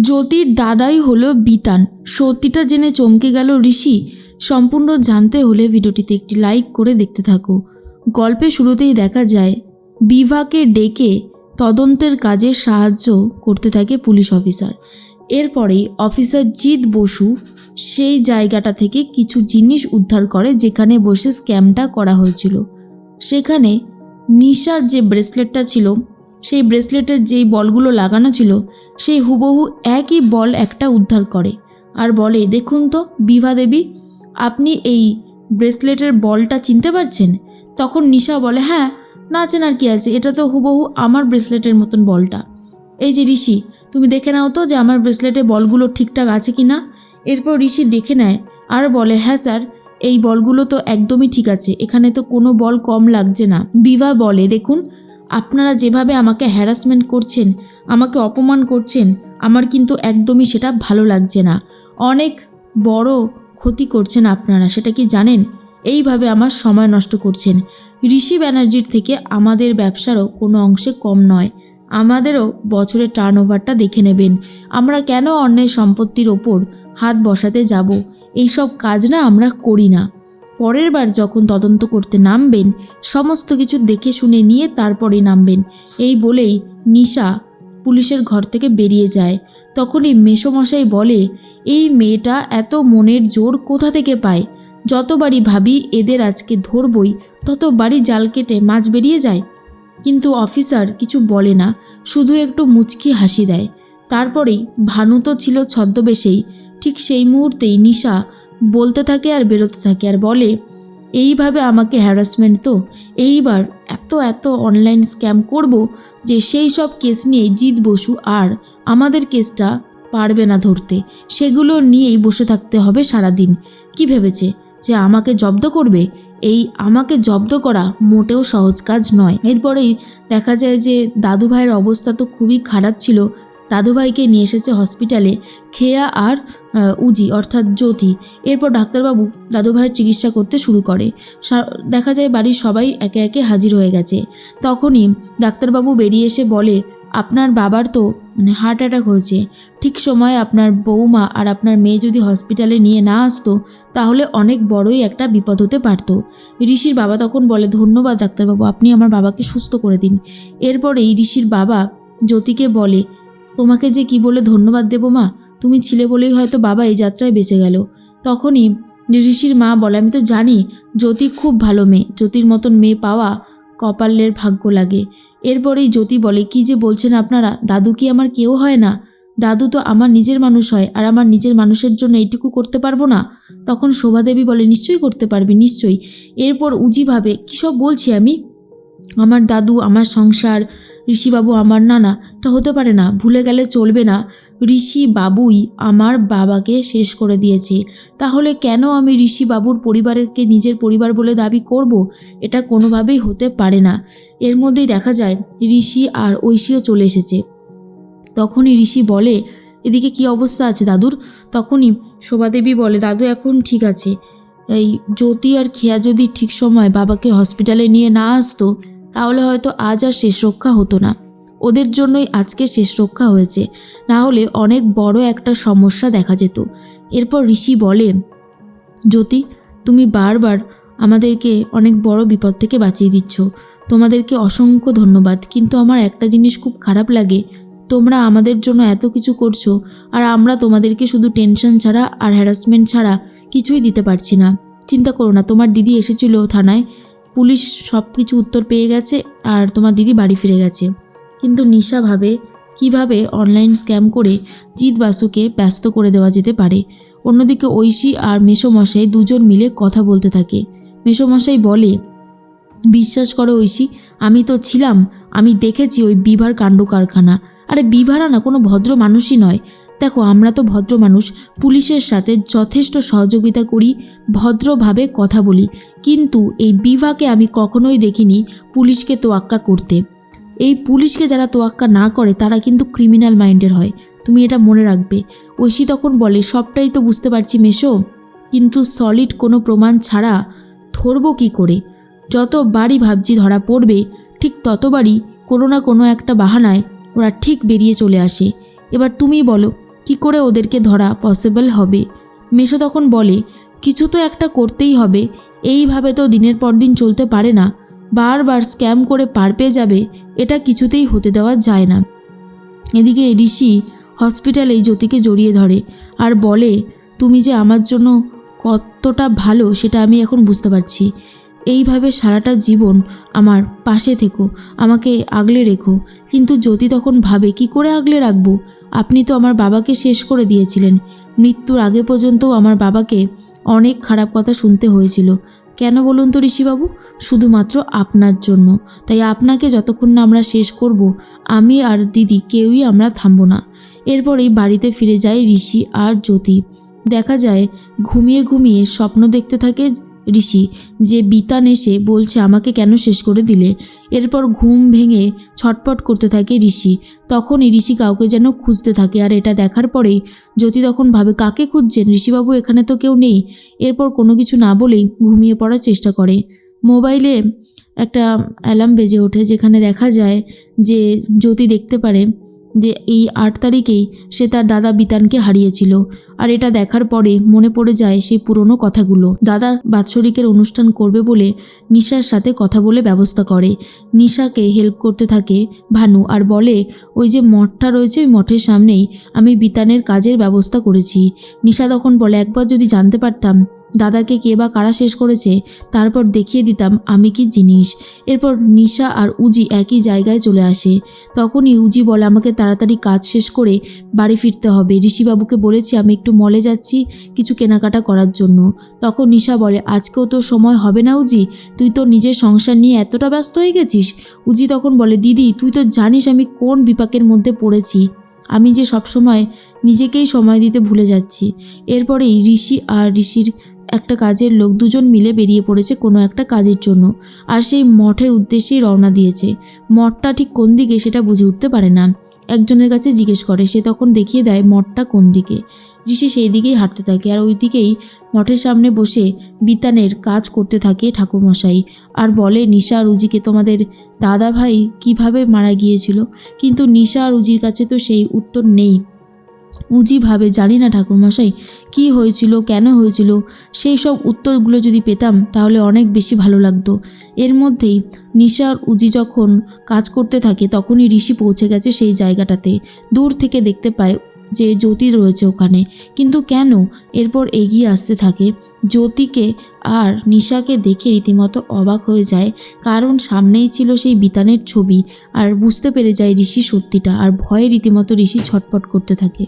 জ্যোতির দাদাই হলো বিতান। সত্যিটা জেনে চমকে গেল ঋষি। সম্পূর্ণ জানতে হলে ভিডিওটিতে একটি লাইক করে দেখতে থাকো। গল্পে শুরুতেই দেখা যায়, বিভাকে ডেকে তদন্তের কাজে সাহায্য করতে থাকে পুলিশ অফিসার। এরপরেই অফিসার জিৎ বসু সেই জায়গাটা থেকে কিছু জিনিস উদ্ধার করে যেখানে বসে স্ক্যামটা করা হয়েছিল। সেখানে নিশার যে ব্রেসলেটটা ছিল সেই ব্রেসলেটের যেই বলগুলো লাগানো ছিল, সেই হুবহু একই বল একটা উদ্ধার করে। আর বলে, দেখুন তো, বিভা দেবী, আপনি এই ব্রেসলেটের বলটা চিনতে পারছেন? তখন নিশা বলে হ্যাঁ না চেনার কি আছে? এটা তো হুবহু আমার ব্রেসলেটের মতন বলটা। এই যে ঋষি, তুমি দেখে নাও তো যে আমার ব্রেসলেটে বলগুলো ঠিকঠাক আছে কি না এরপর ঋষি দেখে নেয় আর বলে হ্যাঁ স্যার, এই বলগুলো তো একদমই ঠিক আছে। এখানে তো কোনো বল কম লাগছে না। বিভা বলে, দেখুন আপনারা যেভাবে আমাকে হ্যারাসমেন্ট করছেন, আমাকে অপমান করছেন, আমার কিন্তু একদমই সেটা ভালো লাগছে না। অনেক বড় ক্ষতি করছেন আপনারা, সেটা কি জানেন? এইভাবে আমার সময় নষ্ট করছেন। ঋষি ব্যানার্জির থেকে আমাদের ব্যবসারও কোনো অংশে কম নয়। আমাদেরও বছরের টার্ন দেখে নেবেন। আমরা কেন অন্যের সম্পত্তির ওপর হাত বসাতে যাব? এইসব কাজ না আমরা করি না। পরের বার যখন তদন্ত করতে নামবেন, সমস্ত কিছু দেখে শুনে নিয়ে তারপরে নামবেন। এই বলেই নিশা পুলিশের ঘর থেকে বেরিয়ে যায়। তখনই মেসোমশাই বলে, এই মেয়েটা এত মনের জোর কোথা থেকে পায়? যতবারই ভাবি এদের আজকে ধরবই, ততবারই জাল কেটে মাছ বেরিয়ে যায়। কিন্তু অফিসার কিছু বলে না, শুধু একটু মুচকি হাসি দেয়। তারপরেই ভানু তো ছিল ছদ্মবেশেই। ঠিক সেই মুহূর্তেই নিশা বলতে থাকে আর বেরোতে থাকে আর বলে, এইভাবে আমাকে হ্যারাসমেন্ট তো? এইবার এত এত অনলাইন স্ক্যাম করব যে সেই সব কেস নিয়ে জিত বসু আর আমাদের কেসটা পারবে না ধরতে। সেগুলো নিয়েই বসে থাকতে হবে সারাদিন। কি ভেবেছে? যে আমাকে জব্দ করবে? এই আমাকে জব্দ করা মোটেও সহজ কাজ নয়। এরপরেই দেখা যায় যে দাদু ভাইয়ের অবস্থা তো খুবই খারাপ ছিল। দাদু ভাইকে নিয়ে এসেছে হসপিটালে খেয়া আর উজি, অর্থাৎ জ্যোতি। এরপর ডাক্তারবাবু দাদুভাইয়ের চিকিৎসা করতে শুরু করে। দেখা যায় বাড়ির সবাই একে একে হাজির হয়ে গেছে। তখনই ডাক্তারবাবু বেরিয়ে এসে বলে, আপনার বাবার তো মানে হার্ট অ্যাটাক হয়েছে। ঠিক সময়ে আপনার বৌমা আর আপনার মেয়ে যদি হসপিটালে নিয়ে না আসতো, তাহলে অনেক বড়ই একটা বিপদ হতে পারতো। ঋষির বাবা তখন বলে, ধন্যবাদ ডাক্তারবাবু, আপনি আমার বাবাকে সুস্থ করে দিন। এরপরেই ঋষির বাবা জ্যোতিকে বলে তোমাকে যে কি বলে ধন্যবাদ দেবো মা? তুমি ছিলে বলেই হয়তো বাবা এই যাত্রায় বেঁচে গেল। তখনই ঋষির মা বলে, আমি তো জানি জ্যোতি খুব ভালো মেয়ে, জ্যোতির মতন মেয়ে পাওয়া কপালের ভাগ্য লাগে। এরপরেই জ্যোতি বলে, কি যে বলছেন আপনারা? দাদু কি আমার কেউ হয় না? দাদু তো আমার নিজের মানুষ হয়, আর আমার নিজের মানুষের জন্য এইটুকু করতে পারব না? তখন শোভাদেবী বলে, নিশ্চয়ই করতে পারবি, নিশ্চয়ই। এরপর উজি ভাবে কী সব বলছি আমি? আমার দাদু, আমার সংসার ঋষিবাবু আমার না না তা হতে পারে না, ভুলে গেলে চলবে না। ঋষি বাবুই আমার বাবাকে শেষ করে দিয়েছে। তাহলে কেন আমি ঋষি বাবুর পরিবারকে নিজের পরিবার বলে দাবি করব? এটা কোনোভাবেই হতে পারে না। এর মধ্যেই দেখা যায়, ঋষি আর ঐশীও চলে এসেছে। তখনই ঋষি বলে, এদিকে কি অবস্থা আছে দাদুর? তখনই শোভাদেবী বলে, দাদু এখন ঠিক আছে। এই জ্যোতি আর খেয়া যদি ঠিক সময় বাবাকে হসপিটালে নিয়ে না আসতো তাহলে হয়তো আজ আর শেষ রক্ষা হতো না। ওদের জন্যই আজকে শেষ রক্ষা হয়েছে। না হলে অনেক বড় একটা সমস্যা দেখা যেত। এরপর ঋষি বলে জ্যোতি, তুমি বারবার আমাদেরকে অনেক বড় বিপদ থেকে বাঁচিয়ে দিচ্ছ। তোমাদেরকে অসংখ্য ধন্যবাদ। কিন্তু আমার একটা জিনিস খুব খারাপ লাগে। তোমরা আমাদের জন্য এত কিছু করছ, আর আমরা তোমাদেরকে শুধু টেনশন ছাড়া আর হ্যারাসমেন্ট ছাড়া কিছুই দিতে পারছি না। চিন্তা করো না, তোমার দিদি এসেছিল থানায়। পুলিশ সব কিছু উত্তর পেয়ে গেছে আর তোমার দিদি বাড়ি ফিরে গেছে। কিন্তু নিশা ভাবে কীভাবে অনলাইন স্ক্যাম করে জিৎ বাসুকে ব্যস্ত করে দেওয়া যেতে পারে। অন্যদিকে ঐশী আর মেসোমশাই দুজন মিলে কথা বলতে থাকে। মেসোমশাই বলে, বিশ্বাস করো ঐশী, আমি তো ছিলাম, আমি দেখেছি ওই বিভার কাণ্ড কারখানা আরে বিভারা না কোনো ভদ্র মানুষই নয়। দেখো, আমরা তো ভদ্র মানুষ, পুলিশের সাথে যথেষ্ট সহযোগিতা করি, ভদ্রভাবে কথা বলি। কিন্তু এই বিভাকে আমি কখনোই দেখিনি পুলিশকে তোয়াক্কা করতে। এই পুলিশকে যারা তোয়াক্কা না করে, তারা কিন্তু ক্রিমিনাল মাইন্ডের হয়। তুমি এটা মনে রাখবে। ঐশী তখন বলে, সবটাই তো বুঝতে পারছি মেশো কিন্তু সলিড কোনো প্রমাণ ছাড়া ধরবো কী করে? যতবারই ভাবছি ধরা পড়বে, ঠিক ততবারই কোনো না কোনো একটা বাহানায় ওরা ঠিক বেরিয়ে চলে আসে। এবার তুমি বলো কি করে ওদেরকে ধরা পসিবল হবে? মেশো তখন বলে, কিছু তো একটা করতেই হবে। এইভাবে তো দিনের পর দিন চলতে পারে না। বারবার স্ক্যাম করে পার পেয়ে যাবে, এটা কিছুতেই হতে দেওয়া যায় না। এদিকে ঋষি হসপিটালে জ্যোতিকে জড়িয়ে ধরে আর বলে, তুমি যে আমার জন্য কতটা ভালো, সেটা আমি এখন বুঝতে পারছি। এইভাবে সারাটা জীবন আমার পাশে থেকো, আমাকে আগলে রেখো। কিন্তু জ্যোতি তখন ভাবে, কি করে আগলে রাখব? আপনি তো আমার বাবাকে শেষ করে দিয়েছিলেন। মৃত্যুর আগে পর্যন্তও আমার বাবাকে অনেক খারাপ কথা শুনতে হয়েছিল। কেন বলুন তো ঋষিবাবু? শুধুমাত্র আপনার জন্য। তাই আপনাকে যতক্ষণ না আমরা শেষ করব, আমি আর দিদি কেউই আমরা থামবো না। এরপরেই বাড়িতে ফিরে যায় ঋষি আর জ্যোতি। দেখা যায়, ঘুমিয়ে ঘুমিয়ে স্বপ্ন দেখতে থাকে ঋষি, যে বিতান এসে বলছে, আমাকে কেন শেষ করে দিলে? এরপর ঘুম ভেঙে ছটপট করতে থাকে ঋষি। তখনই ঋষি কাউকে যেন খুঁজতে থাকে, আর এটা দেখার পরেই জ্যোতি তখন ভাবে, কাকে খুঁজছেন? ঋষিবাবু এখানে তো কেউ নেই। এরপর কোনো কিছু না বলেই ঘুমিয়ে পড়ার চেষ্টা করে। মোবাইলে একটা অ্যালার্ম বেজে ওঠে, যেখানে দেখা যায় যে জ্যোতি দেখতে পারে যে এই আট তারিখেই সে তার দাদা বিতানকে হারিয়েছিল। আর এটা দেখার পরে মনে পড়ে যায় সেই পুরনো কথাগুলো। দাদার বাৎসরিকের অনুষ্ঠান করবে বলে নিশার সাথে কথা বলে ব্যবস্থা করে। নিশাকে হেল্প করতে থাকে ভানু আর বলে, ওই যে মঠটা রয়েছে ওই মঠের সামনেই আমি বিতানের কাজের ব্যবস্থা করেছি। নিশা তখন বলে, একবার যদি জানতে পারতাম দাদাকে কে বা কারা শেষ করেছে, তারপর দেখিয়ে দিতাম আমি কি জিনিস। এরপর নিশা আর উজি একই জায়গায় চলে আসে। তখনই উজি বলে, আমাকে তাড়াতাড়ি কাজ শেষ করে বাড়ি ফিরতে হবে। ঋষিবাবুকে বলেছি আমি একটু মলে যাচ্ছি কিছু কেনাকাটা করার জন্য তখন নিশা বলে, আজকেও তো সময় হবে না উজি। তুই তো নিজের সংসার নিয়ে এতটা ব্যস্ত হয়ে গেছিস উজি তখন বলে, দিদি, তুই তো জানিস আমি কোন বিপাকের মধ্যে পড়েছি। আমি যে সবসময় নিজেকেই সময় দিতে ভুলে যাচ্ছি। এরপরেই ঋষি আর ঋষির একটা কাজের লোক দুজন মিলে বেরিয়ে পড়েছে কোনো একটা কাজের জন্য। আর সেই মঠের উদ্দেশ্যেই রওনা দিয়েছে। মঠটা ঠিক কোন দিকে সেটা বুঝে উঠতে পারে না। একজনের কাছে জিজ্ঞেস করে, সে তখন দেখিয়ে দেয় মঠটা কোন দিকে। ঋষি সেই দিকেই হাঁটতে থাকে আর ওই দিকেই মঠের সামনে বসে বিতানের কাজ করতে থাকে ঠাকুরমশাই আর বলে, নিশা আর উজিকে তোমাদের দাদা ভাই কীভাবে মারা গিয়েছিল? কিন্তু নিশা আর উজির কাছে তো সেই উত্তর নেই। উজি ভাবে জানি না ঠাকুরমশাই, কি হয়েছিল, কেন হয়েছিল? সেই সব উত্তরগুলো যদি পেতাম, তাহলে অনেক বেশি ভালো লাগতো। এর মধ্যেই নিশার উজি যখন কাজ করতে থাকে, তখনই ঋষি পৌঁছে গেছে সেই জায়গাটাতে। দূর থেকে দেখতে পায় যে জ্যোতি রয়েছে ওখানে। কিন্তু কেন? এরপর এগিয়ে আসতে থাকে। জ্যোতিকে আর নিশাকে দেখে রীতিমতো অবাক হয়ে যায়। কারণ সামনেই ছিল সেই বিতানের ছবি, আর বুঝতে পেরে যায় ঋষি সত্যিটা, আর ভয়ে রীতিমতো ঋষি ছটপট করতে থাকে।